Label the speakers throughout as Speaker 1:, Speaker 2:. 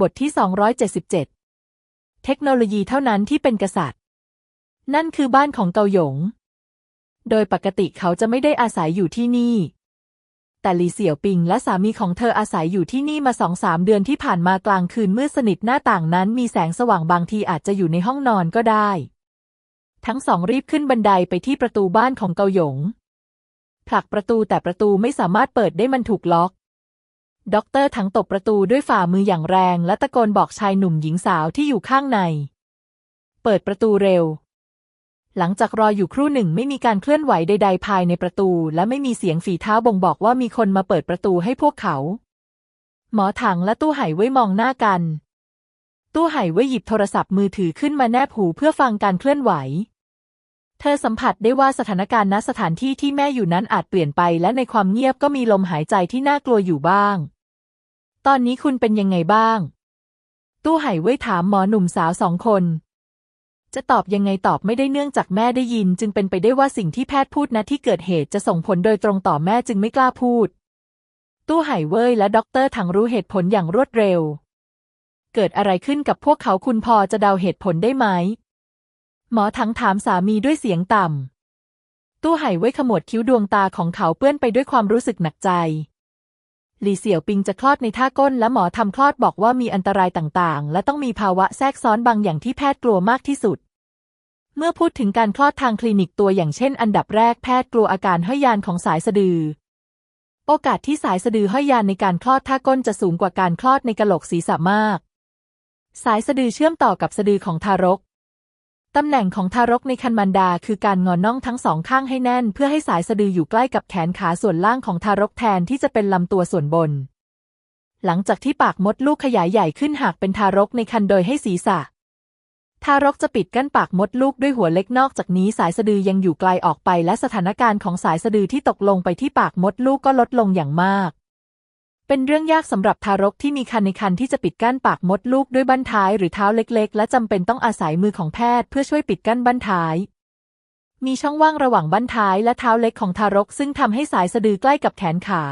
Speaker 1: บทที่ 277 เทคโนโลยีเท่านั้นที่เป็นกษัตริย์ นั่นคือบ้านของเกาหยง โดยปกติเขาจะไม่ได้อาศัยอยู่ที่นี่ แต่หลีเสี่ยวปิงและสามีของเธออาศัยอยู่ที่นี่มาสองสามเดือนที่ผ่านมากลางคืนมืดสนิทหน้าต่างนั้นมีแสงสว่างบางทีอาจจะอยู่ในห้องนอนก็ได้ ทั้งสองรีบขึ้นบันไดไปที่ประตูบ้านของเกาหยง ผลักประตูแต่ประตูไม่สามารถเปิดได้มันถูกล็อก ด็อกเตอร์ทั้งตบประตูด้วยฝ่ามืออย่างแรง และตะโกนบอกชายหนุ่มหญิงสาวที่อยู่ข้างใน เปิดประตูเร็ว หลังจากรออยู่ครู่หนึ่งไม่มีการเคลื่อนไหวใด ๆ ภายในประตู และไม่มีเสียงฝีเท้าบ่งบอกว่ามีคนมาเปิดประตูให้พวกเขา หมอถังและตู้ไห่ไว้มองหน้ากัน ตู้ไห่ไว้หยิบโทรศัพท์มือถือขึ้นมาแนบหูเพื่อฟังการเคลื่อนไหว เธอสัมผัสได้ว่าสถานการณ์ณสถานที่ที่แม่อยู่นั้นอาจเปลี่ยนไป และในความเงียบก็มีลมหายใจที่น่ากลัวอยู่บ้าง ตอนนี้คุณเป็นยังไงบ้าง ตู้ไห่ไว้ถามหมอหนุ่มสาวสองคน จะตอบยังไงตอบไม่ได้เนื่องจากแม่ได้ยิน จึงเป็นไปได้ว่าสิ่งที่แพทย์พูดณที่เกิดเหตุจะส่งผลโดยตรงต่อแม่จึงไม่กล้าพูด ตู้ไห่เว่ยและด็อกเตอร์ถังรู้เหตุผลอย่างรวดเร็ว เกิดอะไรขึ้นกับพวกเขาคุณพอจะเดาเหตุผลได้ไหม หมอถังถามสามีด้วยเสียงต่ำ ตู้ไห่ไว้ขมวดคิ้วดวงตาของเขาเปื้อนไปด้วยความรู้สึกหนักใจ หลี่เสี่ยวปิงจะคลอดในท่าก้นและหมอทำคลอดบอกว่ามีอันตรายต่างๆ และต้องมีภาวะแทรกซ้อนบางอย่างที่แพทย์กลัวมากที่สุด เมื่อพูดถึงการคลอดทางคลินิกตัวอย่างเช่น อันดับแรกแพทย์กลัวอาการห้อยยานของสายสะดือ โอกาสที่สายสะดือห้อยยานในการคลอดท่าก้นจะสูงกว่าการคลอดในกะโหลกศีรษะมาก สายสะดือเชื่อมต่อกับสะดือของทารก ตำแหน่งของทารกในคันมันดาคือการงอนน่องทั้งสองข้างให้แน่น เพื่อให้สายสะดืออยู่ใกล้กับแขนขาส่วนล่างของทารกแทนที่จะเป็นลำตัวส่วนบน หลังจากที่ปากมดลูกขยายใหญ่ขึ้นหากเป็นทารกในคันโดยให้ศีรษะ ทารกจะปิดกั้นปากมดลูกด้วยหัวเล็กนอกจากนี้สายสะดือยังอยู่ไกลออกไป และสถานการณ์ของสายสะดือที่ตกลงไปที่ปากมดลูกก็ลดลงอย่างมาก เป็นเรื่องยากสำหรับทารกที่มีคันในคันที่จะปิดกั้นปากมดลูกด้วยบั้นท้ายหรือเท้าเล็กๆ และจำเป็นต้องอาศัยมือของแพทย์เพื่อช่วยปิดกั้นบั้นท้าย มีช่องว่างระหว่างบั้นท้ายและเท้าเล็กของทารก ซึ่งทำให้สายสะดือใกล้กับแขนขา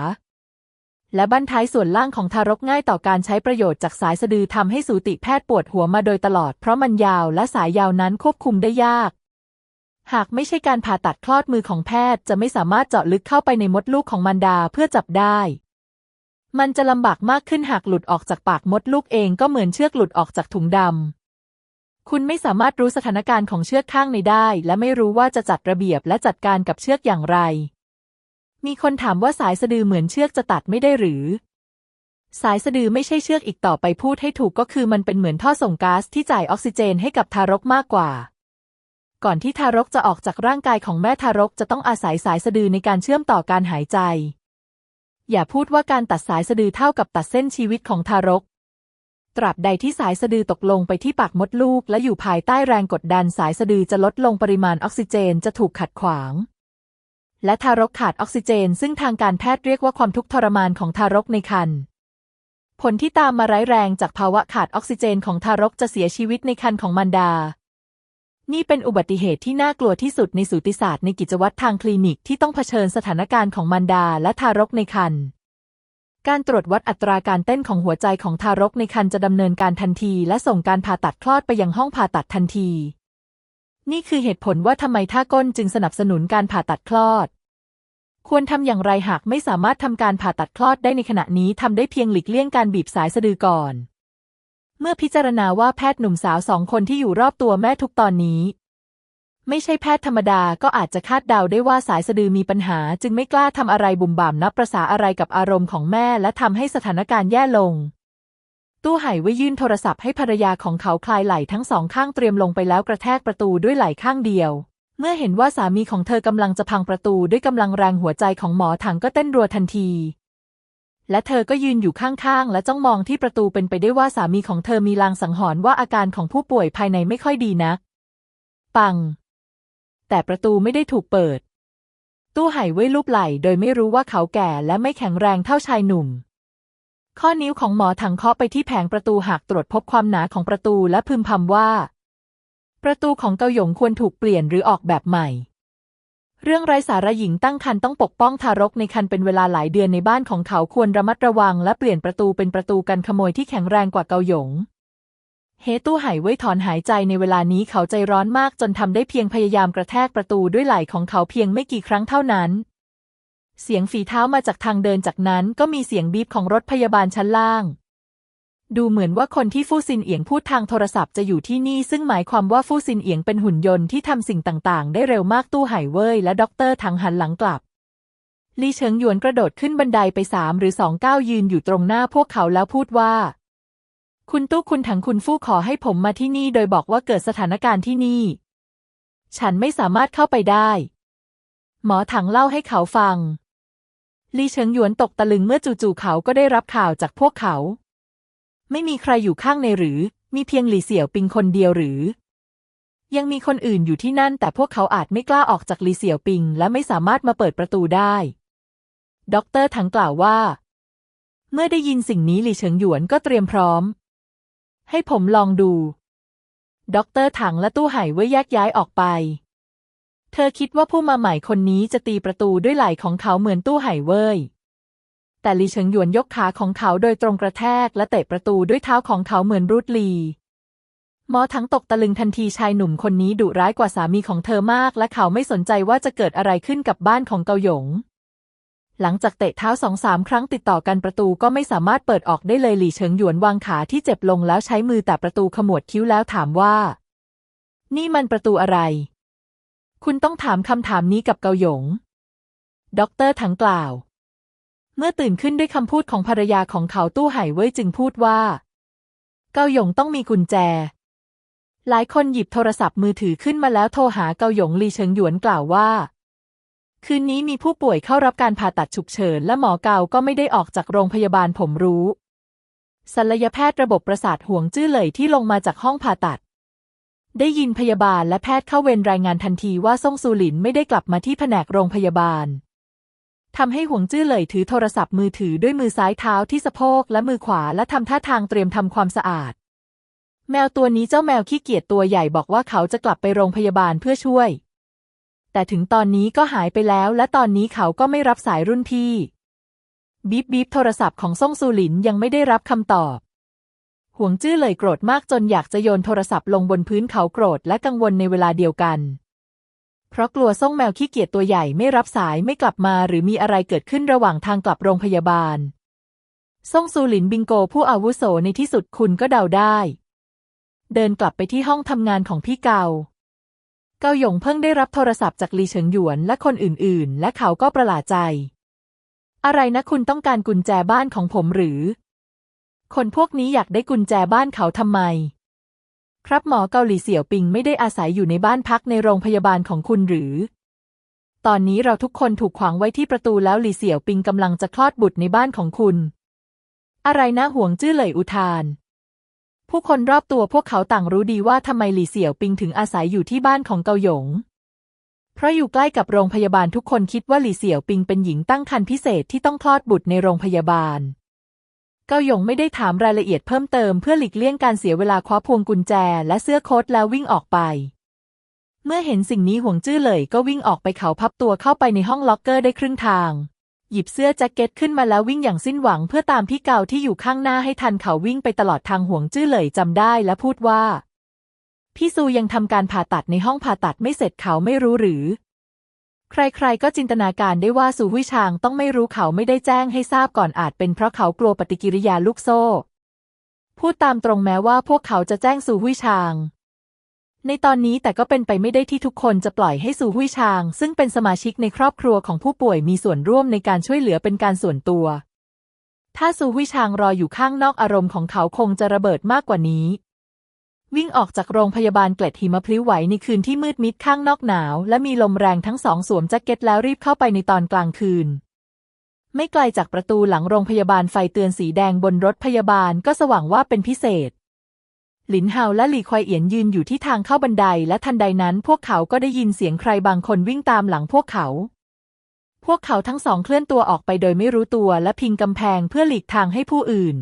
Speaker 1: และบั้นท้ายส่วนล่างของทารกง่ายต่อการใช้ประโยชน์จากสายสะดือทำให้สูติแพทย์ปวดหัวมาโดยตลอด เพราะมันยาวและสายยาวนั้นควบคุมได้ยากหากไม่ใช่การผ่าตัดคลอดมือของแพทย์จะไม่สามารถเจาะลึกเข้าไปในมดลูกของมารดาเพื่อจับได้ มันจะลำบากมากขึ้นหากหลุดออกจากปากมดลูกเองก็เหมือนเชือกหลุดออกจากถุงดำ คุณไม่สามารถรู้สถานการณ์ของเชือกข้างในได้ และไม่รู้ว่าจะจัดระเบียบและจัดการกับเชือกอย่างไร มีคนถามว่าสายสะดือเหมือนเชือกจะตัดไม่ได้หรือ สายสะดือไม่ใช่เชือกอีกต่อไปพูดให้ถูกก็คือมันเป็นเหมือนท่อส่งก๊าซที่จ่ายออกซิเจนให้กับทารกมากกว่า ก่อนที่ทารกจะออกจากร่างกายของแม่ทารกจะต้องอาศัยสายสะดือในการเชื่อมต่อการหายใจ อย่าพูดว่าการตัดสายสะดือเท่ากับตัดเส้นชีวิตของทารก ตราบใดที่สายสะดือตกลงไปที่ปากมดลูก และอยู่ภายใต้แรงกดดันสายสะดือจะลดลงปริมาณออกซิเจนจะถูกขัดขวาง และทารกขาดออกซิเจน ซึ่งทางการแพทย์เรียกว่าความทุกข์ทรมานของทารกในครรภ์ผลที่ตามมาร้ายแรงจากภาวะขาดออกซิเจนของทารกจะเสียชีวิตในครรภ์ของมารดา นี่เป็นอุบัติเหตุที่น่ากลัวที่สุดในสูติศาสตร์ในกิจวัตรทางคลินิกที่ต้องเผชิญสถานการณ์ของมารดาและทารกในครรภ์การตรวจวัดอัตราการเต้นของหัวใจของทารกในครรภ์จะดำเนินการทันที และส่งการผ่าตัดคลอดไปยังห้องผ่าตัดทันที นี่คือเหตุผลว่าทำไมท่าก้นจึงสนับสนุนการผ่าตัดคลอด ควรทำอย่างไรหากไม่สามารถทำการผ่าตัดคลอดได้ในขณะนี้ทำได้เพียงหลีกเลี่ยงการบีบสายสะดือก่อน เมื่อพิจารณาว่าแพทย์หนุ่มสาวสองคนที่อยู่รอบตัวแม่ทุกตอนนี้ ไม่ใช่แพทย์ธรรมดาก็อาจจะคาดเดาได้ว่าสายสะดือมีปัญหา จึงไม่กล้าทำอะไรบุ่มบ่ามนับประษาอะไรกับอารมณ์ของแม่และทำให้สถานการณ์แย่ลง ตู้ไห่ไว้ยื่นโทรศัพท์ให้ภรรยาของเขาคลายไหล่ทั้งสองข้างเตรียมลงไปแล้วกระแทกประตูด้วยไหล่ข้างเดียว เมื่อเห็นว่าสามีของเธอกำลังจะพังประตูด้วยกำลังแรงหัวใจของหมอถังก็เต้นรัวทันที และเธอก็ยืนอยู่ข้างๆ และจ้องมองที่ประตูเป็นไปได้ว่าสามีของเธอมีลางสังหรณ์ว่าอาการของผู้ป่วยภายในไม่ค่อยดีนัก ปัง แต่ประตูไม่ได้ถูกเปิด ตู้ไห่ไว้ลูบไหล่โดยไม่รู้ว่าเขาแก่และไม่แข็งแรงเท่าชายหนุ่ม ข้อนิ้วของหมอถังเคาะไปที่แผงประตูหากตรวจพบความหนาของประตูและพึมพำว่า ประตูของเกาหยงควรถูกเปลี่ยนหรือออกแบบใหม่ เรื่องไร้สาระหญิงตั้งครรภ์ต้องปกป้องทารกในครรภ์เป็นเวลาหลายเดือนในบ้านของเขาควรระมัดระวัง และเปลี่ยนประตูเป็นประตูกันขโมยที่แข็งแรงกว่าเกาหยง เฮตู้ไหไว้ถอนหายใจในเวลานี้เขาใจร้อนมากจนทำได้เพียงพยายามกระแทกประตูด้วยไหล่ของเขาเพียงไม่กี่ครั้งเท่านั้น เสียงฝีเท้ามาจากทางเดินจากนั้นก็มีเสียงบีบของรถพยาบาลชั้นล่าง ดูเหมือนว่าคนที่ฟู่ซินเอียงพูดทางโทรศัพท์จะอยู่ที่นี่ ซึ่งหมายความว่าฟู่ซินเอียงเป็นหุ่นยนต์ที่ทำสิ่งต่าง ๆ ได้เร็วมากตู้ไห่เว่ยและด็อกเตอร์ถังหันหลังกลับลี่เฉิงหยวนกระโดดขึ้นบันไดไปสามหรือสองก้าวยืนอยู่ตรงหน้าพวกเขาแล้วพูดว่า คุณตู้คุณถังคุณฟู่ขอให้ผมมาที่นี่ โดยบอกว่าเกิดสถานการณ์ที่นี่ ฉันไม่สามารถเข้าไปได้ หมอถังเล่าให้เขาฟัง ลี่เฉิงหยวนตกตะลึงเมื่อจู่ๆเขาก็ได้รับข่าวจากพวกเขา ไม่มีใครอยู่ข้างในหรือ มีเพียงหลี่เสี่ยวปิงคนเดียวหรือ ยังมีคนอื่นอยู่ที่นั่น แต่พวกเขาอาจไม่กล้าออกจากหลี่เสี่ยวปิง และไม่สามารถมาเปิดประตูได้ด็อกเตอร์ถังกล่าวว่า เมื่อได้ยินสิ่งนี้หลี่เฉิงหยวนก็เตรียมพร้อม ให้ผมลองดูด็อกเตอร์ถังและตู้ไห่ไว้แยกย้ายออกไป เธอคิดว่าผู้มาใหม่คนนี้จะตีประตูด้วยไหล่ของเขาเหมือนตู้ไห่เว่ย แต่ลีเฉิงหยวนยกขาของเขาโดยตรงกระแทกและเตะประตูด้วยเท้าของเขาเหมือนรูทลีหมอทั้งตกตะลึงทันทีชายหนุ่มคนนี้ดุร้ายกว่าสามีของเธอมาก และเขาไม่สนใจว่าจะเกิดอะไรขึ้นกับบ้านของเกาหยง หลังจากเตะเท้าสองสามครั้งติดต่อกันประตูก็ไม่สามารถเปิดออกได้เลยหลี่เฉิงหยวนวางขาที่เจ็บลงแล้วใช้มือแต่ประตูขมวดคิ้วแล้วถามว่า นี่มันประตูอะไร คุณต้องถามคำถามนี้กับเกาหยง ด็อกเตอร์ถังกล่าว เมื่อตื่นขึ้นด้วยคำพูดของภรรยาของเขาตู้ไห่เว่ยจึงพูดว่า เกาหยงต้องมีกุญแจ หลายคนหยิบโทรศัพท์มือถือขึ้นมาแล้วโทรหาเกาหยงลีเฉิงหยวนกล่าวว่า คืนนี้มีผู้ป่วยเข้ารับการผ่าตัดฉุกเฉินและหมอเกาก็ไม่ได้ออกจากโรงพยาบาลผมรู้ศัลยแพทย์ระบบประสาทห่วงจื้อเหลยที่ลงมาจากห้องผ่าตัด ได้ยินพยาบาลและแพทย์เข้าเวรรายงานทันทีว่าซ่งซูหลินไม่ได้กลับมาที่แผนกโรงพยาบาล ทำให้ห่วงจื้อเหลยถือโทรศัพท์มือถือด้วยมือซ้ายเท้าที่สะโพกและมือขวาและทำท่าทางเตรียมทำความสะอาด แมวตัวนี้เจ้าแมวขี้เกียจตัวใหญ่บอกว่าเขาจะกลับไปโรงพยาบาลเพื่อช่วย แต่ถึงตอนนี้ก็หายไปแล้ว และตอนนี้เขาก็ไม่รับสายรุ่นพี่บีบบีบโทรศัพท์ของซ่งซูหลินยังไม่ได้รับคำตอบ ห่วงจื้อเลยโกรธมากจนอยากจะโยนโทรศัพท์ลงบนพื้นเขาโกรธและกังวลในเวลาเดียวกัน เพราะกลัวซ่งแมวขี้เกียจตัวใหญ่ไม่รับสายไม่กลับมาหรือมีอะไรเกิดขึ้นระหว่างทางกลับโรงพยาบาลซ่งซูหลินบิงโกผู้อาวุโสในที่สุดคุณก็เดาได้ เดินกลับไปที่ห้องทำงานของพี่เกา เกาหยงเพิ่งได้รับโทรศัพท์จากลีเฉิงหยวนและคนอื่นๆ และเขาก็ประหลาดใจ อะไรนะคุณต้องการกุญแจบ้านของผมหรือ คนพวกนี้อยากได้กุญแจบ้านเขาทำไม ครับหมอเกาหลีเสี่ยวปิงไม่ได้อาศัยอยู่ในบ้านพักในโรงพยาบาลของคุณหรือ ตอนนี้เราทุกคนถูกขวางไว้ที่ประตูแล้วหลีเสี่ยวปิงกำลังจะคลอดบุตรในบ้านของคุณ อะไรนะห่วงจื้อเหลยอุทาน ผู้คนรอบตัวพวกเขาต่างรู้ดีว่าทำไมหลี่เสี่ยวปิงถึงอาศัยอยู่ที่บ้านของเกาหยง เพราะอยู่ใกล้กับโรงพยาบาลทุกคนคิดว่าหลี่เสี่ยวปิงเป็นหญิงตั้งครรภ์พิเศษที่ต้องคลอดบุตรในโรงพยาบาล เกาหยงไม่ได้ถามรายละเอียดเพิ่มเติมเพื่อหลีกเลี่ยงการเสียเวลาคว้าพวงกุญแจและเสื้อโค้ทแล้ววิ่งออกไป เมื่อเห็นสิ่งนี้ห่วงจื้อเลยก็วิ่งออกไปเขาพับตัวเข้าไปในห้องล็อกเกอร์ได้ครึ่งทาง หยิบเสื้อแจ็คเก็ตขึ้นมาแล้ววิ่งอย่างสิ้นหวังเพื่อตามพี่เกาที่อยู่ข้างหน้าให้ทันเขาวิ่งไปตลอดทางห่วงจื้อเลยจำได้และพูดว่า พี่ซูยังทำการผ่าตัดในห้องผ่าตัดไม่เสร็จเขาไม่รู้หรือ ใครๆ ก็จินตนาการได้ว่าซูหุยชางต้องไม่รู้เขาไม่ได้แจ้งให้ทราบก่อนอาจเป็นเพราะเขากลัวปฏิกิริยาลูกโซ่ พูดตามตรงแม้ว่าพวกเขาจะแจ้งซูหุยชาง ในตอนนี้แต่ก็เป็นไปไม่ได้ที่ทุกคนจะปล่อยให้ซูหุยชาง ซึ่งเป็นสมาชิกในครอบครัวของผู้ป่วยมีส่วนร่วมในการช่วยเหลือเป็นการส่วนตัว ถ้าซูหุยชางรออยู่ข้างนอกอารมณ์ของเขาคงจะระเบิดมากกว่านี้ วิ่งออกจากโรงพยาบาลเกล็ดหิมะพลิ้วไหวในคืนที่มืดมิดข้างนอกหนาว และมีลมแรงทั้งสองสวมแจ็คเก็ตแล้วรีบเข้าไปในตอนกลางคืน ไม่ไกลจากประตูหลังโรงพยาบาลไฟเตือนสีแดงบนรถพยาบาลก็สว่างว่าเป็นพิเศษ หลินเฮาและหลี่ควายเอียนยืนอยู่ที่ทางเข้าบันไดและทันใดนั้นพวกเขาก็ได้ยินเสียงใครบางคนวิ่งตามหลังพวกเขาพวกเขาทั้งสองเคลื่อนตัวออกไปโดยไม่รู้ตัวและพิงกำแพงเพื่อหลีกทางให้ผู้อื่น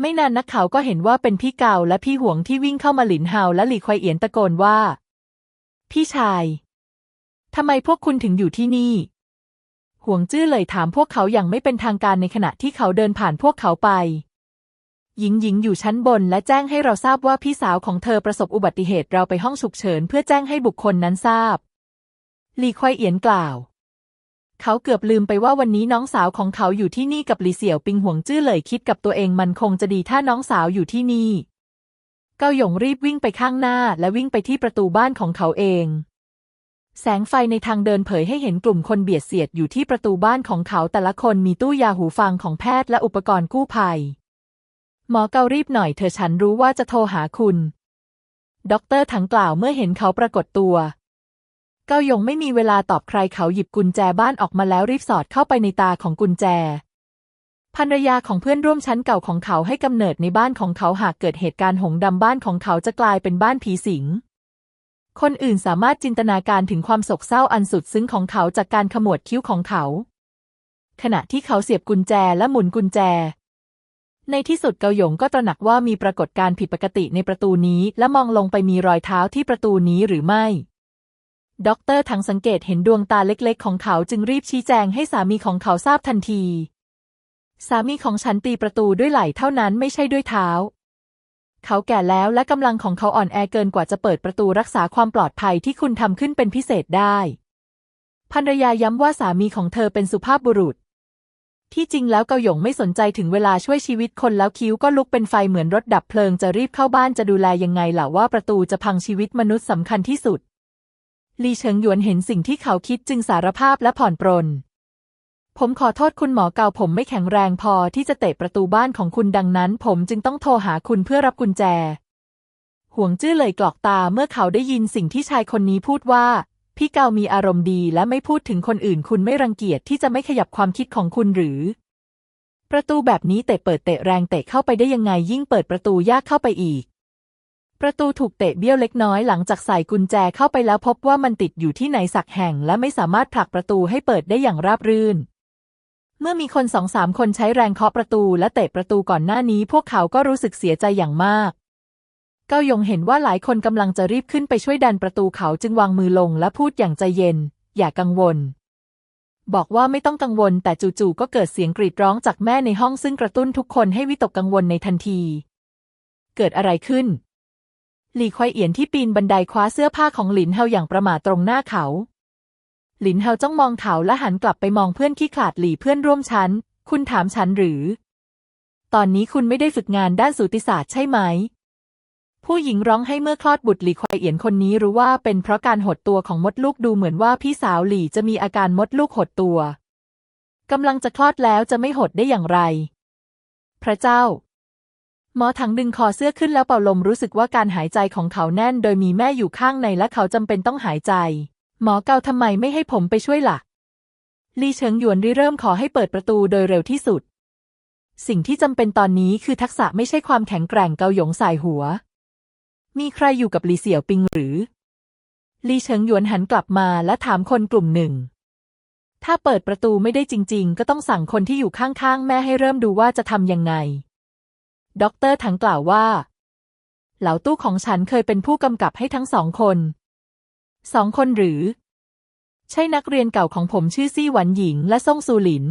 Speaker 1: ไม่นานนักเขาก็เห็นว่าเป็นพี่เกาและพี่หวงที่วิ่งเข้ามาหลินเฮาและหลี่ควายเอียนตะโกนว่า พี่ชายทำไมพวกคุณถึงอยู่ที่นี่ห่วงจื้อเลยถามพวกเขาอย่างไม่เป็นทางการในขณะที่เขาเดินผ่านพวกเขาไป หญิงหญิงอยู่ชั้นบนและแจ้งให้เราทราบว่าพี่สาวของเธอประสบอุบัติเหตุเราไปห้องฉุกเฉินเพื่อแจ้งให้บุคคลนั้นทราบ หลีควายเอียนกล่าว เขาเกือบลืมไปว่าวันนี้น้องสาวของเขาอยู่ที่นี่กับลีเสี่ยวปิงห่วงจื้อเลยคิดกับตัวเองมันคงจะดีถ้าน้องสาวอยู่ที่นี่ เกาหยงรีบวิ่งไปข้างหน้าและวิ่งไปที่ประตูบ้านของเขาเอง แสงไฟในทางเดินเผยให้เห็นกลุ่มคนเบียดเสียดอยู่ที่ประตูบ้านของเขาแต่ละคนมีตู้ยาหูฟังของแพทย์และอุปกรณ์กู้ภัย หมอเการีบหน่อยเธอฉันรู้ว่าจะโทรหาคุณด็อกเตอร์ถังกล่าวเมื่อเห็นเขาปรากฏตัว เกาหยงไม่มีเวลาตอบใครเขาหยิบกุญแจบ้านออกมาแล้วรีบสอดเข้าไปในตาของกุญแจภรรยาของเพื่อนร่วมชั้นเก่าของเขาให้กำเนิดในบ้านของเขาหากเกิดเหตุการณ์หงดำบ้านของเขาจะกลายเป็นบ้านผีสิง คนอื่นสามารถจินตนาการถึงความโศกเศร้าอันสุดซึ้งของเขาจากการขมวดคิ้วของเขา ขณะที่เขาเสียบกุญแจและหมุนกุญแจ ในที่สุดเกาหยงก็ตระหนักว่ามีปรากฏการณ์ผิดปกติในประตูนี้และมองลงไปมีรอยเท้าที่ประตูนี้หรือไม่ ด็อกเตอร์ทังสังเกตเห็นดวงตาเล็กๆ ของเขาจึงรีบชี้แจงให้สามีของเขาทราบทันที สามีของฉันตีประตูด้วยไหล่เท่านั้นไม่ใช่ด้วยเท้า เขาแก่แล้วและกำลังของเขาอ่อนแอเกินกว่าจะเปิดประตูรักษาความปลอดภัยที่คุณทำขึ้นเป็นพิเศษได้ภรรยาย้ำว่าสามีของเธอเป็นสุภาพบุรุษ ที่จริงแล้วเกาหยงไม่สนใจถึงเวลาช่วยชีวิตคนแล้วคิ้วก็ลุกเป็นไฟเหมือนรถดับเพลิงจะรีบเข้าบ้านจะดูแลยังไงล่ะว่าประตูจะพังชีวิตมนุษย์สำคัญที่สุด ลีเฉิงหยวนเห็นสิ่งที่เขาคิดจึงสารภาพและผ่อนปรน ผมขอโทษคุณหมอเกาผมไม่แข็งแรงพอที่จะเตะประตูบ้านของคุณดังนั้น ผมจึงต้องโทรหาคุณเพื่อรับกุญแจ ห่วงจื้อเลยกรอกตาเมื่อเขาได้ยินสิ่งที่ชายคนนี้พูดว่า พี่เกามีอารมณ์ดีและไม่พูดถึงคนอื่น คุณไม่รังเกียจที่จะไม่ขยับความคิดของคุณหรือ ประตูแบบนี้เตะเปิดเตะแรงเตะเข้าไปได้ยังไงยิ่งเปิดประตูยากเข้าไปอีก ประตูถูกเตะเบี้ยวเล็กน้อยหลังจากใส่กุญแจเข้าไปแล้วพบว่ามันติดอยู่ที่ไหนสักแห่งและไม่สามารถผลักประตูให้เปิดได้อย่างราบรื่น เมื่อมีคนสองสามคนใช้แรงเคาะประตูและเตะประตูก่อนหน้านี้ พวกเขาก็รู้สึกเสียใจอย่างมาก เกาหยงเห็นว่าหลายคนกำลังจะรีบขึ้นไปช่วยดันประตูเขาจึงวางมือลงและพูดอย่างใจเย็น อย่ากังวล บอกว่าไม่ต้องกังวลแต่จู่ๆก็เกิดเสียงกรีดร้องจากแม่ในห้องซึ่งกระตุ้นทุกคนให้วิตกกังวลในทันที เกิดอะไรขึ้น หลี่ควายเอียนที่ปีนบันไดคว้าเสื้อผ้าของหลินเฮาอย่างประมาทตรงหน้าเขา หลินเฮาจ้องมองเขาและหันกลับไปมองเพื่อนขี้ขลาดหลี่เพื่อนร่วมชั้น คุณถามฉันหรือ ตอนนี้คุณไม่ได้ฝึกงานด้านสูติศาสตร์ใช่ไหม ผู้หญิงร้องให้เมื่อคลอดบุตรหลี่ควายเอียนคนนี้รู้ว่าเป็นเพราะการหดตัวของมดลูกดูเหมือนว่าพี่สาวหลี่จะมีอาการมดลูกหดตัวกำลังจะคลอดแล้วจะไม่หดได้อย่างไร พระเจ้า หมอถังดึงคอเสื้อขึ้นแล้วเป่าลมรู้สึกว่าการหายใจของเขาแน่น โดยมีแม่อยู่ข้างในและเขาจำเป็นต้องหายใจ หมอเกาทำไมไม่ให้ผมไปช่วยละ่ะลีเฉิงหยวนริเริ่มขอให้เปิดประตูโดยเร็วที่สุด สิ่งที่จำเป็นตอนนี้คือทักษะไม่ใช่ความแข็งแกร่งเกาหยงสายหัว มีใครอยู่กับลีเสี่ยวปิงหรือลีเฉิงหยวนหันกลับมาและถามคนกลุ่มหนึ่ง ถ้าเปิดประตูไม่ได้จริง ๆ ก็ต้องสั่งคนที่อยู่ข้างๆ แม่ให้เริ่มดูว่าจะทำยังไง ด็อกเตอร์ถังกล่าวว่า เหล่าตู้ของฉันเคยเป็นผู้กำกับให้ทั้งสองคน สองคนหรือ ใช่นักเรียนเก่าของผมชื่อซี่หวันหญิงและซ่งซูหลิน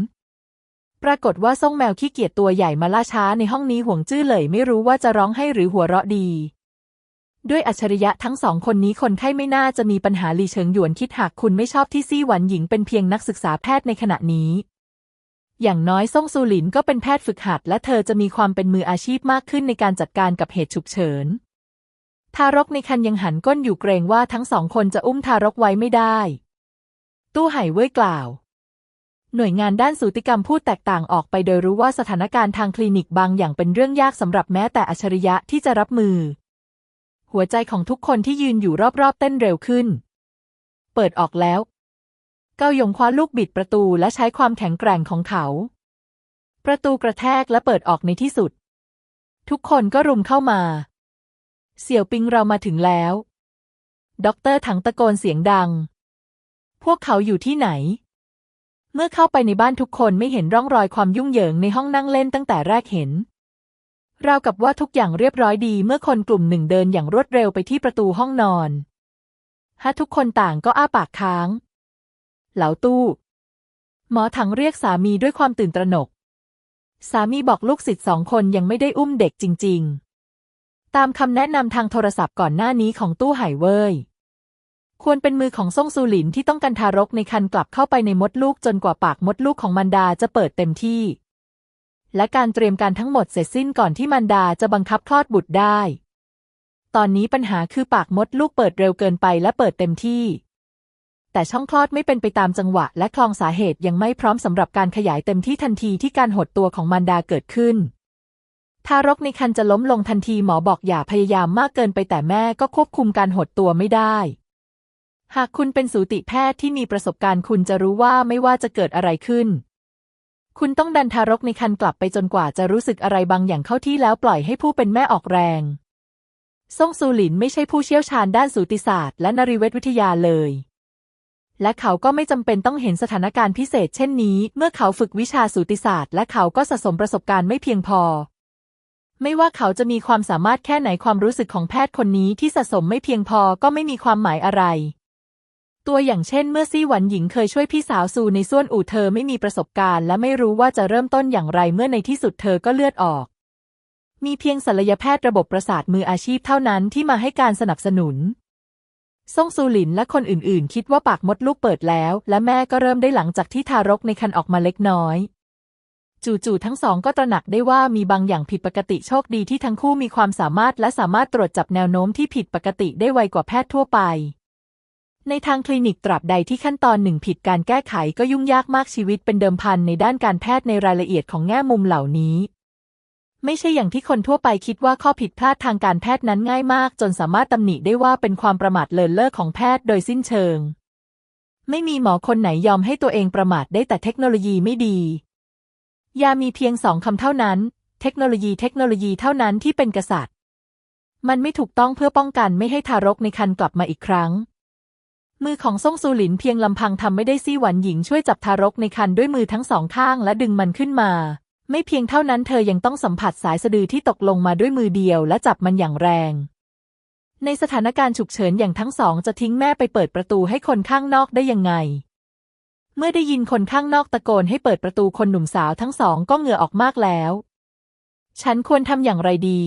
Speaker 1: ปรากฏว่าซ่งแมวขี้เกียจตัวใหญ่มาล่าช้าในห้องนี้ห่วงจื้อเลยไม่รู้ว่าจะร้องให้หรือหัวเราะดี ด้วยอัจฉริยะทั้งสองคนนี้คนไข้ไม่น่าจะมีปัญหาลีเฉิงหยวนคิดหากคุณไม่ชอบที่ซี่หวันหญิงเป็นเพียงนักศึกษาแพทย์ในขณะนี้ อย่างน้อยซ่งซูหลินก็เป็นแพทย์ฝึกหัด และเธอจะมีความเป็นมืออาชีพมากขึ้นในการจัดการกับเหตุฉุกเฉิน ทารกในครรภ์ยังหันก้นอยู่เกรงว่าทั้งสองคนจะอุ้มทารกไว้ไม่ได้ ตู้ไห่เว่ยกล่าว หน่วยงานด้านสูติกรรมพูดแตกต่างออกไปโดยรู้ว่าสถานการณ์ทางคลินิกบางอย่างเป็นเรื่องยากสำหรับแม้แต่อัจฉริยะที่จะรับมือ หัวใจของทุกคนที่ยืนอยู่รอบๆเต้นเร็วขึ้น เปิดออกแล้ว เกาหยงคว้าลูกบิดประตูและใช้ความแข็งแกร่งของเขา ประตูกระแทกและเปิดออกในที่สุด ทุกคนก็รุมเข้ามา เสี่ยวปิงเรามาถึงแล้ว ด็อกเตอร์ถังตะโกนเสียงดัง พวกเขาอยู่ที่ไหน เมื่อเข้าไปในบ้านทุกคนไม่เห็นร่องรอยความยุ่งเหยิงในห้องนั่งเล่นตั้งแต่แรกเห็นราวกับว่าทุกอย่างเรียบร้อยดีเมื่อคนกลุ่มหนึ่งเดินอย่างรวดเร็วไปที่ประตูห้องนอนฮะทุกคนต่างก็อ้าปากค้าง เหลาตู้ หมอถังเรียกสามีด้วยความตื่นตระหนก สามีบอกลูกศิษย์สองคนยังไม่ได้อุ้มเด็กจริง ๆ ตามคำแนะนำทางโทรศัพท์ก่อนหน้านี้ของตู้ไห่เว่ยควรเป็นมือของซ่งซูหลินที่ต้องการทารกในครรภ์กลับเข้าไปในมดลูกจนกว่าปากมดลูกของมันดาจะเปิดเต็มที่ และการเตรียมการทั้งหมดเสร็จสิ้นก่อนที่มันดาจะบังคับคลอดบุตรได้ ตอนนี้ปัญหาคือปากมดลูกเปิดเร็วเกินไปและเปิดเต็มที่ แต่ช่องคลอดไม่เป็นไปตามจังหวะ และคลองสาเหตุยังไม่พร้อมสำหรับการขยายเต็มที่ทันทีที่การหดตัวของมันดาเกิดขึ้น ทารกในครรภ์จะล้มลงทันทีหมอบอกอย่าพยายามมากเกินไปแต่แม่ก็ควบคุมการหดตัวไม่ได้ หากคุณเป็นสูติแพทย์ที่มีประสบการณ์คุณจะรู้ว่าไม่ว่าจะเกิดอะไรขึ้น คุณต้องดันทารกในครรภ์กลับไปจนกว่าจะรู้สึกอะไรบางอย่างเข้าที่แล้วปล่อยให้ผู้เป็นแม่ออกแรงซ่งซูหลินไม่ใช่ผู้เชี่ยวชาญด้านสูติศาสตร์และนริเวศวิทยาเลย และเขาก็ไม่จำเป็นต้องเห็นสถานการณ์พิเศษเช่นนี้ เมื่อเขาฝึกวิชาสูติศาสตร์ และเขาก็สะสมประสบการณ์ไม่เพียงพอ ไม่ว่าเขาจะมีความสามารถแค่ไหนความรู้สึกของแพทย์คนนี้ที่สะสมไม่เพียงพอก็ไม่มีความหมายอะไร ตัวอย่างเช่น เมื่อซี่หวันหญิงเคยช่วยพี่สาวซูในส่วนอู่เธอไม่มีประสบการณ์ และไม่รู้ว่าจะเริ่มต้นอย่างไรเมื่อในที่สุดเธอก็เลือดออก มีเพียงศัลยแพทย์ระบบประสาทมืออาชีพเท่านั้นที่มาให้การสนับสนุน ซ่งซูหลินและคนอื่นๆ คิดว่าปากมดลูกเปิดแล้ว และแม่ก็เริ่มได้หลังจากที่ทารกในครรภ์ออกมาเล็กน้อย จู่ๆทั้งสองก็ตระหนักได้ว่ามีบางอย่างผิดปกติโชคดีที่ทั้งคู่มีความสามารถและสามารถตรวจจับแนวโน้มที่ผิดปกติได้ไวกว่าแพทย์ทั่วไป ในทางคลินิกตราบใดที่ขั้นตอนหนึ่งผิดการแก้ไขก็ยุ่งยากมากชีวิตเป็นเดิมพันในด้านการแพทย์ในรายละเอียดของแง่มุมเหล่านี้ ไม่ใช่อย่างที่คนทั่วไปคิดว่าข้อผิดพลาดทางการแพทย์นั้นง่ายมาก จนสามารถตำหนิได้ว่าเป็นความประมาทเลินเล่อของแพทย์โดยสิ้นเชิง ไม่มีหมอคนไหนยอมให้ตัวเองประมาทได้แต่เทคโนโลยีไม่ดี ยามีเพียงสองคำเท่านั้น เทคโนโลยีเทคโนโลยีเท่านั้นที่เป็นกษัตริย์ มันไม่ถูกต้องเพื่อป้องกันไม่ให้ทารกในครรภ์กลับมาอีกครั้งมือของซ่งซูหลินเพียงลำพังทำไม่ได้ซี่หวันหญิงช่วยจับทารกในครรภ์ด้วยมือทั้งสองข้างและดึงมันขึ้นมา ไม่เพียงเท่านั้นเธอยังต้องสัมผัสสายสะดือที่ตกลงมาด้วยมือเดียวและจับมันอย่างแรง ในสถานการณ์ฉุกเฉินอย่างทั้งสองจะทิ้งแม่ไปเปิดประตูให้คนข้างนอกได้ยังไง เมื่อได้ยินคนข้างนอกตะโกนให้เปิดประตูคนหนุ่มสาวทั้งสองก็เหงื่อออกมากแล้ว ฉันควรทำอย่างไรดี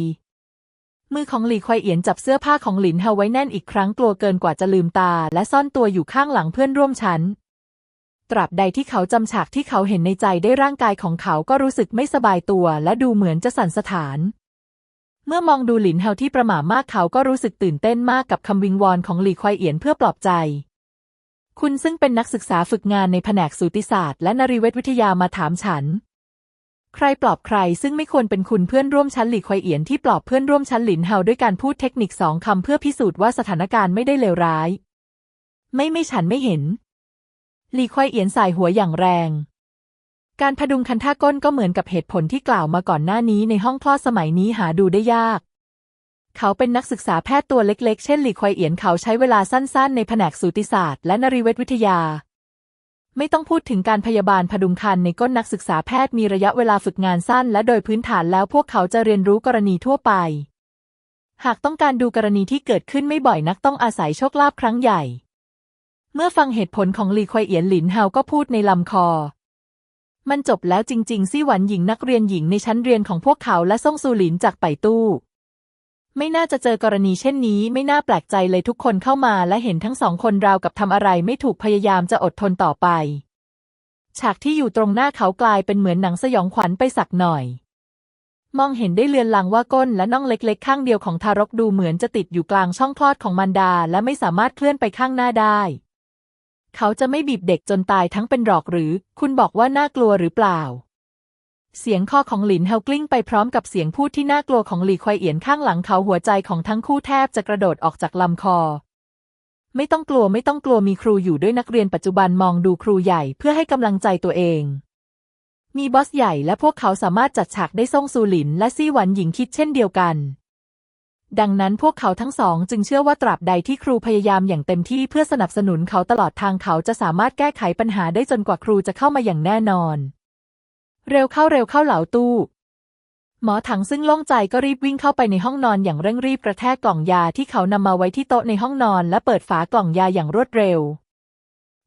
Speaker 1: มือของหลี่ควายเอียนจับเสื้อผ้าของหลินเฮาไว้แน่นอีกครั้งกลัวเกินกว่าจะลืมตา และซ่อนตัวอยู่ข้างหลังเพื่อนร่วมชั้น ตราบใดที่เขาจำฉากที่เขาเห็นในใจได้ร่างกายของเขาก็รู้สึกไม่สบายตัว และดูเหมือนจะสั่นสะท้าน เมื่อมองดูหลินเฮาที่ประหม่ามากเขาก็รู้สึกตื่นเต้นมากกับคำวิงวอนของหลี่ควายเอียนเพื่อปลอบใจ คุณซึ่งเป็นนักศึกษาฝึกงานในแผนกสูติศาสตร์และนริเวศวิทยามาถามฉัน ใครปลอบใครซึ่งไม่ควรเป็นคุณเพื่อนร่วมชั้นหลี่ควายเอียนที่ปลอบเพื่อนร่วมชั้นหลินเฮาด้วยการพูดเทคนิคสองคำเพื่อพิสูจน์ว่าสถานการณ์ไม่ได้เลวร้าย ไม่ไม่ฉันไม่เห็น หลี่ควายเอียนสายหัวอย่างแรง การพดุงคันท่าก้นก็เหมือนกับเหตุผลที่กล่าวมาก่อนหน้านี้ในห้องคลอดสมัยนี้หาดูได้ยาก เขาเป็นนักศึกษาแพทย์ตัวเล็กๆ เช่นหลี่ควายเอียนเขาใช้เวลาสั้นๆ ในแผนกสูติศาสตร์และนริเวศวิทยา ไม่ต้องพูดถึงการพยาบาลพดุงคันในก้นนักศึกษาแพทย์มีระยะเวลาฝึกงานสั้น และโดยพื้นฐานแล้วพวกเขาจะเรียนรู้กรณีทั่วไป หากต้องการดูกรณีที่เกิดขึ้นไม่บ่อยนักต้องอาศัยโชคลาภครั้งใหญ่ เมื่อฟังเหตุผลของหลีควยเอียนหลินเฮาก็พูดในลำคอ มันจบแล้วจริงๆ ซี่หวันหญิงนักเรียนหญิงในชั้นเรียนของพวกเขาและซ่งซูหลินจากไปตู้ ไม่น่าจะเจอกรณีเช่นนี้ ไม่น่าแปลกใจเลยทุกคนเข้ามาและเห็นทั้งสองคนราวกับทำอะไรไม่ถูกพยายามจะอดทนต่อไป ฉากที่อยู่ตรงหน้าเขากลายเป็นเหมือนหนังสยองขวัญไปสักหน่อย มองเห็นได้เลือนลางว่าก้นและน่องเล็ก ๆ ข้างเดียวของทารกดูเหมือนจะติดอยู่กลางช่องคลอดของมารดา และไม่สามารถเคลื่อนไปข้างหน้าได้ เขาจะไม่บีบเด็กจนตายทั้งเป็นหรอกหรือ คุณบอกว่าน่ากลัวหรือเปล่า เสียงคอของหลินเฮากลิ้งไปพร้อมกับเสียงพูดที่น่ากลัวของหลีควายเอียนข้างหลังเขาหัวใจของทั้งคู่แทบจะกระโดดออกจากลำคอ ไม่ต้องกลัวไม่ต้องกลัวมีครูอยู่ด้วยนักเรียนปัจจุบันมองดูครูใหญ่เพื่อให้กำลังใจตัวเองมีบอสใหญ่และพวกเขาสามารถจัดฉากได้ซ่งซูหลินและซี่หวันหญิงคิดเช่นเดียวกัน ดังนั้นพวกเขาทั้งสองจึงเชื่อว่าตราบใดที่ครูพยายามอย่างเต็มที่เพื่อสนับสนุนเขาตลอดทางเขาจะสามารถแก้ไขปัญหาได้จนกว่าครูจะเข้ามาอย่างแน่นอน เร็วเข้าเร็วเข้าเหลาตู้ หมอถังซึ่งโล่งใจก็รีบวิ่งเข้าไปในห้องนอนอย่างเร่งรีบกระแทกกล่องยาที่เขานำมาไว้ที่โต๊ะในห้องนอนและเปิดฝากล่องยาอย่างรวดเร็ว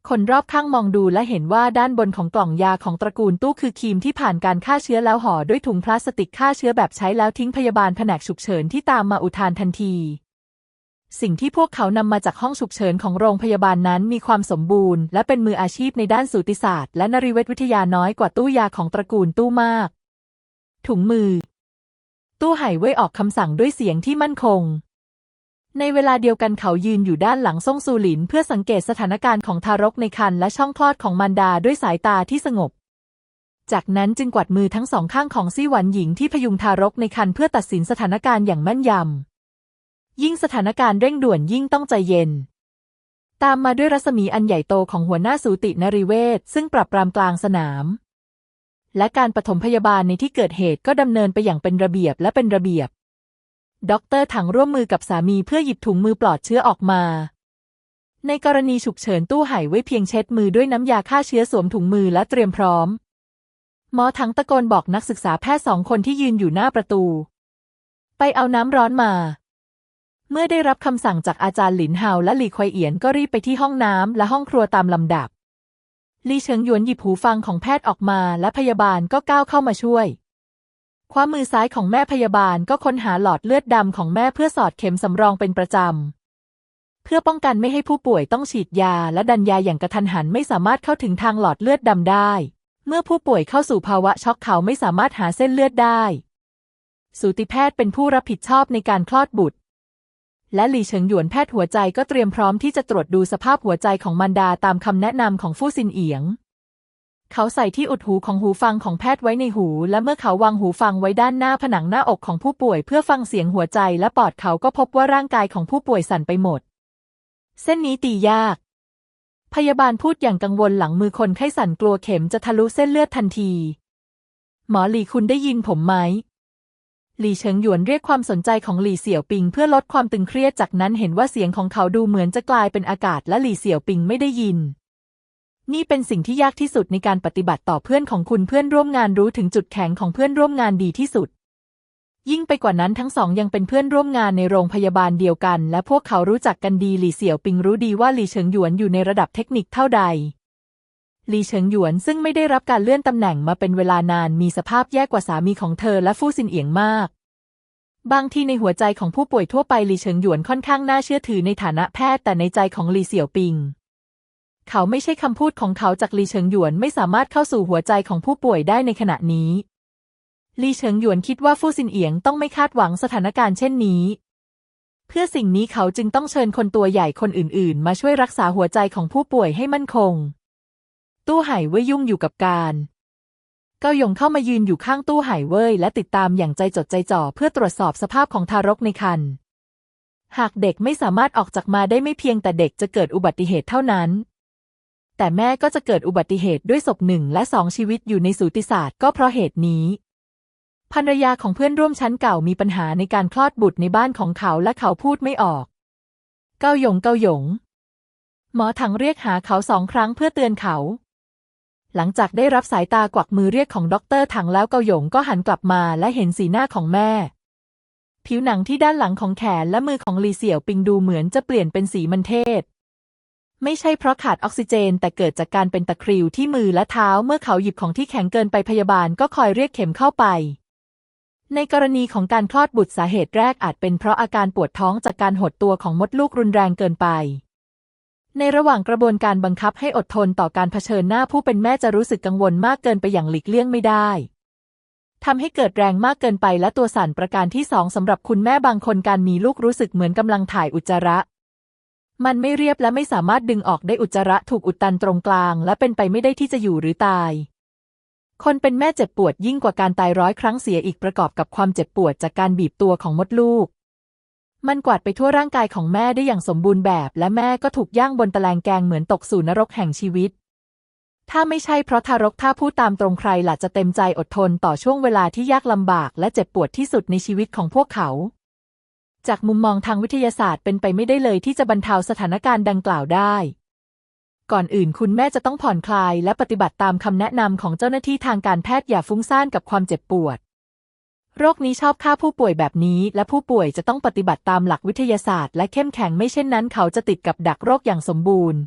Speaker 1: คนรอบข้างมองดูและเห็นว่าด้านบนของกล่องยาของตระกูลตู้คือครีมที่ผ่านการฆ่าเชื้อแล้วห่อด้วยถุงพลาสติกฆ่าเชื้อแบบใช้แล้วทิ้งพยาบาลแผนกฉุกเฉินที่ตามมาอุทานทันที สิ่งที่พวกเขานำมาจากห้องฉุกเฉินของโรงพยาบาลนั้นมีความสมบูรณ์และเป็นมืออาชีพในด้านสูติศาสตร์และนริเวศวิทยาน้อยกว่าตู้ยาของตระกูลตู้มาก ถุงมือ ตู้ไห่เว่ยออกคำสั่งด้วยเสียงที่มั่นคง ในเวลาเดียวกันเขายืนอยู่ด้านหลังซ่งซูหลิน เพื่อสังเกตสถานการณ์ของทารกในครรภ์และช่องคลอดของมารดาด้วยสายตาที่สงบ จากนั้นจึงกวัดมือทั้งสองข้างของซี่หวันหญิงที่พยุงทารกในครรภ์เพื่อตัดสินสถานการณ์อย่างแม่นยำ ยิ่งสถานการณ์เร่งด่วนยิ่งต้องใจเย็น ตามมาด้วยรัศมีอันใหญ่โตของหัวหน้าสูตินริเวศซึ่งปรับปรามกลางสนาม และการปฐมพยาบาลในที่เกิดเหตุก็ดำเนินไปอย่างเป็นระเบียบและเป็นระเบียบ ด็อกเตอร์ถังร่วมมือกับสามีเพื่อหยิบถุงมือปลอดเชื้อออกมา ในกรณีฉุกเฉินตู้ไห่ไว้เพียงเช็ดมือด้วยน้ำยาฆ่าเชื้อสวมถุงมือและเตรียมพร้อม หมอถังตะโกนบอกนักศึกษาแพทย์สองคนที่ยืนอยู่หน้าประตู ไปเอาน้ำร้อนมา เมื่อได้รับคำสั่งจากอาจารย์หลินเฮาและหลี่ควยเอียนก็รีบไปที่ห้องน้ำและห้องครัวตามลำดับลี่เฉิงหยวนหยิบหูฟังของแพทย์ออกมาและพยาบาลก็ก้าวเข้ามาช่วย คว้ามือซ้ายของแม่พยาบาลก็ค้นหาหลอดเลือดดำของแม่เพื่อสอดเข็มสำรองเป็นประจำ เพื่อป้องกันไม่ให้ผู้ป่วยต้องฉีดยาและดันยาอย่างกระทันหันไม่สามารถเข้าถึงทางหลอดเลือดดำได้ เมื่อผู้ป่วยเข้าสู่ภาวะช็อกเขาไม่สามารถหาเส้นเลือดได้ สูติแพทย์เป็นผู้รับผิดชอบในการคลอดบุตร และหลี่เฉิงหยวนแพทย์หัวใจก็เตรียมพร้อมที่จะตรวจดูสภาพหัวใจของมารดาตามคำแนะนำของฟู่ซินเอียง เขาใส่ที่อุดหูของหูฟังของแพทย์ไว้ในหู และเมื่อเขาวางหูฟังไว้ด้านหน้าผนังหน้าอกของผู้ป่วยเพื่อฟังเสียงหัวใจและปอดเขาก็พบว่าร่างกายของผู้ป่วยสั่นไปหมด เส้นนี้ตียาก พยาบาลพูดอย่างกังวลหลังมือคนไข้สั่นกลัวเข็มจะทะลุเส้นเลือดทันที หมอหลี่คุณได้ยินผมไหมหลี่เฉิงหยวนเรียกความสนใจของหลี่เสี่ยวปิงเพื่อลดความตึงเครียดจากนั้นเห็นว่าเสียงของเขาดูเหมือนจะกลายเป็นอากาศและหลี่เสี่ยวปิงไม่ได้ยิน นี่เป็นสิ่งที่ยากที่สุดในการปฏิบัติต่อเพื่อนของคุณเพื่อนร่วมงานรู้ถึงจุดแข็งของเพื่อนร่วมงานดีที่สุด ยิ่งไปกว่านั้นทั้งสองยังเป็นเพื่อนร่วมงานในโรงพยาบาลเดียวกัน และพวกเขารู้จักกันดีหลี่เสี่ยวปิงรู้ดีว่าหลี่เฉิงหยวนอยู่ในระดับเทคนิคเท่าใดหลี่เฉิงหยวนซึ่งไม่ได้รับการเลื่อนตำแหน่งมาเป็นเวลานานมีสภาพแย่กว่าสามีของเธอและฟู่ซินเอียงมากบางทีในหัวใจของผู้ป่วยทั่วไปหลี่เฉิงหยวนค่อนข้างน่าเชื่อถือในฐานะแพทย์แต่ในใจของหลี่เสี่ยวปิง เขาไม่ใช่คำพูดของเขาจากลีเฉิงหยวนไม่สามารถเข้าสู่หัวใจของผู้ป่วยได้ในขณะนี้ ลีเฉิงหยวนคิดว่าฟู่ซินเอียงต้องไม่คาดหวังสถานการณ์เช่นนี้ เพื่อสิ่งนี้เขาจึงต้องเชิญคนตัวใหญ่คนอื่น ๆ มาช่วยรักษาหัวใจของผู้ป่วยให้มั่นคง ตู้ไห่เว่ยยุ่งอยู่กับการเกาหยงเข้ามายืนอยู่ข้างตู้ไห่เว่ยและติดตามอย่างใจจดใจจ่อเพื่อตรวจสอบสภาพของทารกในครรภ์หากเด็กไม่สามารถออกจากมาได้ไม่เพียงแต่เด็กจะเกิดอุบัติเหตุเท่านั้น แต่แม่ก็จะเกิดอุบัติเหตุด้วยศพหนึ่งและสองชีวิตอยู่ในสูติศาสตร์ก็เพราะเหตุนี้ภรรยาของเพื่อนร่วมชั้นเก่ามีปัญหาในการคลอดบุตรในบ้านของเขาและเขาพูดไม่ออก เกาหยงเกาหยง หมอถังเรียกหาเขาสองครั้งเพื่อเตือนเขา หลังจากได้รับสายตากวักมือเรียกของด็อกเตอร์ถังแล้วเกาหยงก็หันกลับมาและเห็นสีหน้าของแม่ ผิวหนังที่ด้านหลังของแขนและมือของลีเสี่ยวปิงดูเหมือนจะเปลี่ยนเป็นสีมันเทศ ไม่ใช่เพราะขาดออกซิเจน แต่เกิดจากการเป็นตะคริวที่มือและเท้าเมื่อเขาหยิบของที่แข็งเกินไปพยาบาลก็คอยเรียกเข็มเข้าไป ในกรณีของการคลอดบุตรสาเหตุแรกอาจเป็นเพราะอาการปวดท้องจากการหดตัวของมดลูกรุนแรงเกินไป ในระหว่างกระบวนการบังคับให้อดทนต่อการเผชิญหน้าผู้เป็นแม่จะรู้สึกกังวลมากเกินไปอย่างหลีกเลี่ยงไม่ได้ทำให้เกิดแรงมากเกินไปและตัวสั่นประการที่สองสำหรับคุณแม่บางคนการมีลูกรู้สึกเหมือนกำลังถ่ายอุจจาระ มันไม่เรียบและไม่สามารถดึงออกได้อุจจาระถูกอุดตันตรงกลาง และเป็นไปไม่ได้ที่จะอยู่หรือตาย คนเป็นแม่เจ็บปวดยิ่งกว่าการตายร้อยครั้งเสียอีกประกอบกับความเจ็บปวดจากการบีบตัวของมดลูก มันกวาดไปทั่วร่างกายของแม่ได้อย่างสมบูรณ์แบบ และแม่ก็ถูกย่างบนตะแลงแกงเหมือนตกสู่นรกแห่งชีวิต ถ้าไม่ใช่เพราะทารกถ้าพูดตามตรงใครล่ะจะเต็มใจอดทนต่อช่วงเวลาที่ยากลำบาก และเจ็บปวดที่สุดในชีวิตของพวกเขา จากมุมมองทางวิทยาศาสตร์เป็นไปไม่ได้เลยที่จะบรรเทาสถานการณ์ดังกล่าวได้ ก่อนอื่นคุณแม่จะต้องผ่อนคลายและปฏิบัติตามคำแนะนำของเจ้าหน้าที่ทางการแพทย์อย่าฟุ้งซ่านกับความเจ็บปวด โรคนี้ชอบฆ่าผู้ป่วยแบบนี้ และผู้ป่วยจะต้องปฏิบัติตามหลักวิทยาศาสตร์และเข้มแข็งไม่เช่นนั้นเขาจะติดกับดักโรคอย่างสมบูรณ์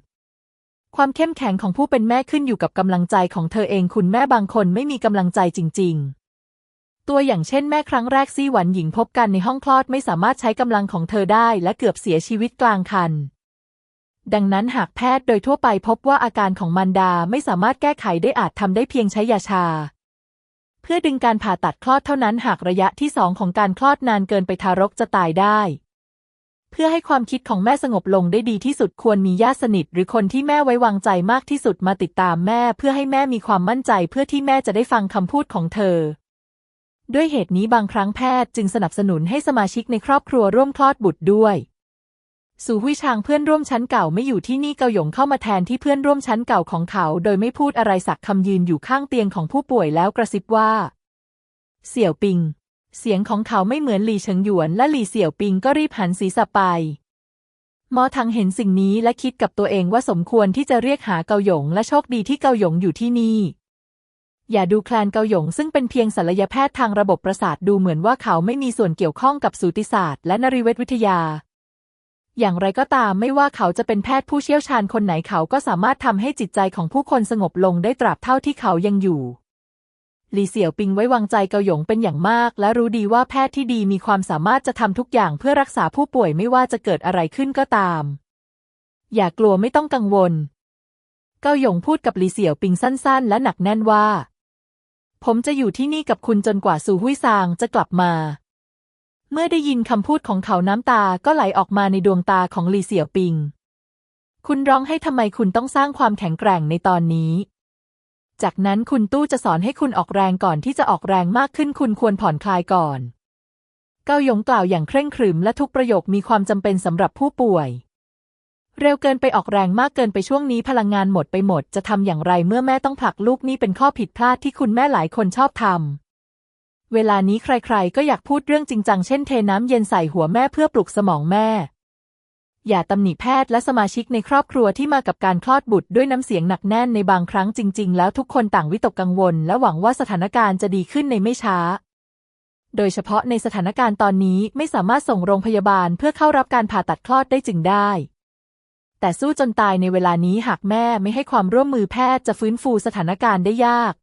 Speaker 1: ความเข้มแข็งของผู้เป็นแม่ขึ้นอยู่กับกำลังใจของเธอเอง คุณแม่บางคนไม่มีกำลังใจจริงๆ ตัวอย่างเช่นแม่ครั้งแรกซี่หวันหญิงพบกันในห้องคลอดไม่สามารถใช้กำลังของเธอได้และเกือบเสียชีวิตกลางคัน ดังนั้นหากแพทย์โดยทั่วไปพบว่าอาการของมารดาไม่สามารถแก้ไขได้อาจทำได้เพียงใช้ยาชา เพื่อดึงการผ่าตัดคลอดเท่านั้นหากระยะที่สองของการคลอดนานเกินไปทารกจะตายได้ เพื่อให้ความคิดของแม่สงบลงได้ดีที่สุดควรมีญาติสนิท หรือคนที่แม่ไว้วางใจมากที่สุดมาติดตามแม่ เพื่อให้แม่มีความมั่นใจเพื่อที่แม่จะได้ฟังคำพูดของเธอ ด้วยเหตุนี้บางครั้งแพทย์จึงสนับสนุนให้สมาชิกในครอบครัวร่วมคลอดบุตรด้วยสู่หุยชางเพื่อนร่วมชั้นเก่าไม่อยู่ที่นี่เกาหยงเข้ามาแทนที่เพื่อนร่วมชั้นเก่าของเขา โดยไม่พูดอะไรสักคำยืนอยู่ข้างเตียงของผู้ป่วยแล้วกระซิบว่า เสี่ยวปิง เสียงของเขาไม่เหมือนหลี่เฉิงหยวนและหลี่เสี่ยวปิงก็รีบหันศีรษะไปหมอทังเห็นสิ่งนี้และคิดกับตัวเองว่าสมควรที่จะเรียกหาเกาหยงและโชคดีที่เกาหยงอยู่ที่นี่ อย่าดูแคลนเกาหยงซึ่งเป็นเพียงศัลยแพทย์ทางระบบประสาทดูเหมือนว่าเขาไม่มีส่วนเกี่ยวข้องกับสูติศาสตร์และนริเวศวิทยา อย่างไรก็ตามไม่ว่าเขาจะเป็นแพทย์ผู้เชี่ยวชาญคนไหนเขาก็สามารถทำให้จิตใจของผู้คนสงบลงได้ตราบเท่าที่เขายังอยู่หลี่เสี่ยวปิงไว้วางใจเกาหยงเป็นอย่างมาก และรู้ดีว่าแพทย์ที่ดีมีความสามารถจะทำทุกอย่างเพื่อรักษาผู้ป่วยไม่ว่าจะเกิดอะไรขึ้นก็ตาม อย่ากลัวไม่ต้องกังวล เกาหยงพูดกับหลี่เสี่ยวปิงสั้น ๆ และหนักแน่นว่า ผมจะอยู่ที่นี่กับคุณจนกว่าซูหุยซางจะกลับมา เมื่อได้ยินคำพูดของเขาน้ำตาก็ไหลออกมาในดวงตาของลีเสี่ยวปิง คุณร้องให้ทำไมคุณต้องสร้างความแข็งแกร่งในตอนนี้ จากนั้นคุณตู้จะสอนให้คุณออกแรงก่อนที่จะออกแรงมากขึ้นคุณควรผ่อนคลายก่อน เกาหยงกล่าวอย่างเคร่งครึมและทุกประโยคมีความจำเป็นสำหรับผู้ป่วย เร็วเกินไปออกแรงมากเกินไปช่วงนี้พลังงานหมดไปหมด จะทำอย่างไรเมื่อแม่ต้องผลักลูกนี่เป็นข้อผิดพลาดที่คุณแม่หลายคนชอบทำเวลานี้ใครๆ ก็อยากพูดเรื่องจริงจังเช่นเทน้ำเย็นใส่หัวแม่เพื่อปลุกสมองแม่ อย่าตำหนิแพทย์และสมาชิกในครอบครัวที่มากับการคลอดบุตรด้วยน้ำเสียงหนักแน่นในบางครั้งจริง ๆ แล้วทุกคนต่างวิตกกังวล และหวังว่าสถานการณ์จะดีขึ้นในไม่ช้าโดยเฉพาะในสถานการณ์ตอนนี้ไม่สามารถส่งโรงพยาบาลเพื่อเข้ารับการผ่าตัดคลอดได้จึงได้ แต่สู้จนตายในเวลานี้หากแม่ไม่ให้ความร่วมมือแพทย์จะฟื้นฟูสถานการณ์ได้ยาก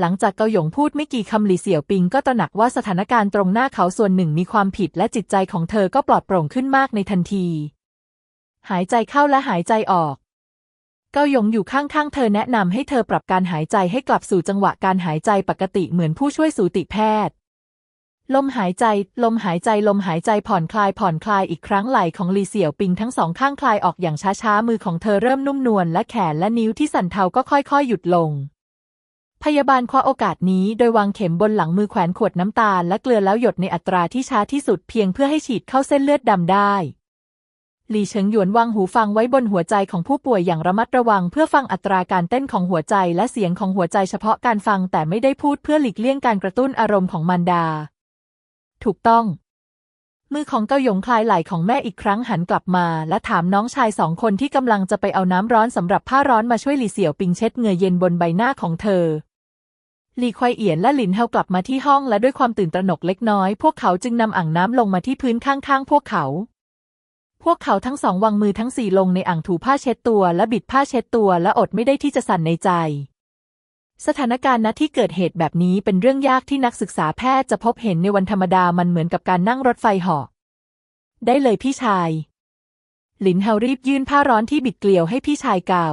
Speaker 1: หลังจากเกาหยงพูดไม่กี่คำหลี่เสี่ยวปิงก็ตระหนักว่าสถานการณ์ตรงหน้าเขาส่วนหนึ่งมีความผิดและจิตใจของเธอก็ปลอดโปร่งขึ้นมากในทันที หายใจเข้าและหายใจออกเกาหยงอยู่ข้างๆ เธอแนะนำให้เธอปรับการหายใจให้กลับสู่จังหวะการหายใจปกติเหมือนผู้ช่วยสูติแพทย์ ลมหายใจ ลมหายใจลมหายใจผ่อนคลายผ่อนคลายอีกครั้งไหล่ของลีเสี่ยวปิงทั้งสองข้างคลายออกอย่างช้าๆ มือของเธอเริ่มนุ่มนวลและแขนและนิ้วที่สั่นเทาก็ค่อยๆ หยุดลง พยาบาลคว้าโอกาสนี้โดยวางเข็มบนหลังมือแขวนขวดน้ำตาลและเกลือแล้วหยดในอัตราที่ช้าที่สุดเพียงเพื่อให้ฉีดเข้าเส้นเลือดดำได้หลี่เฉิงหยวนวางหูฟังไว้บนหัวใจของผู้ป่วยอย่างระมัดระวัง เพื่อฟังอัตราการเต้นของหัวใจและเสียงของหัวใจเฉพาะการฟังแต่ไม่ได้พูดเพื่อหลีกเลี่ยงการกระตุ้นอารมณ์ของมารดา ถูกต้อง มือของเกาหยงคลายไหล่ของแม่อีกครั้งหันกลับมา และถามน้องชายสองคนที่กำลังจะไปเอาน้ำร้อนสำหรับผ้าร้อนมาช่วยหลี่เสี่ยวปิงเช็ดเหงื่อเย็นบนใบหน้าของเธอหลี่ควายเอียนและหลินเฮากลับมาที่ห้องและด้วยความตื่นตระหนกเล็กน้อย พวกเขาจึงนำอ่างน้ำลงมาที่พื้นข้างๆ พวกเขา พวกเขาทั้งสองวางมือทั้งสี่ลงในอ่างถูผ้าเช็ดตัวและบิดผ้าเช็ดตัวและอดไม่ได้ที่จะสั่นในใจ สถานการณ์ณที่เกิดเหตุแบบนี้เป็นเรื่องยากที่นักศึกษาแพทย์จะพบเห็นในวันธรรมดามันเหมือนกับการนั่งรถไฟหาะได้เลยพี่ชาย หลินเฮารีบยื่นผ้าร้อนที่บิดเกลียวให้พี่ชายเกา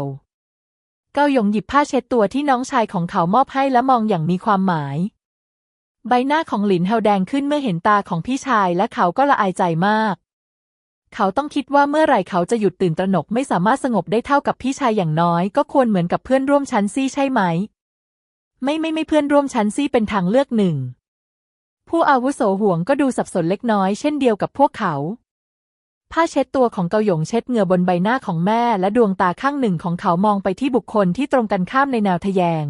Speaker 1: เก้าหยงหยิบผ้าเช็ดตัวที่น้องชายของเขามอบให้และมองอย่างมีความหมาย ใบหน้าของหลินเฮาแดงขึ้นเมื่อเห็นตาของพี่ชายและเขาก็ละอายใจมาก เขาต้องคิดว่าเมื่อไหร่เขาจะหยุดตื่นตระหนกไม่สามารถสงบได้เท่ากับพี่ชายอย่างน้อย ก็ควรเหมือนกับเพื่อนร่วมชั้นซี่ใช่ไหม ไม่ไม่ไม่เพื่อนร่วมชั้นซี่เป็นทางเลือกหนึ่ง ผู้อาวุโสห่วงก็ดูสับสนเล็กน้อยเช่นเดียวกับพวกเขา ผ้าเช็ดตัวของเกาหยงเช็ดเหงื่อบนใบหน้าของแม่และดวงตาข้างหนึ่งของเขามองไปที่บุคคลที่ตรงกันข้ามในแนวทะแยง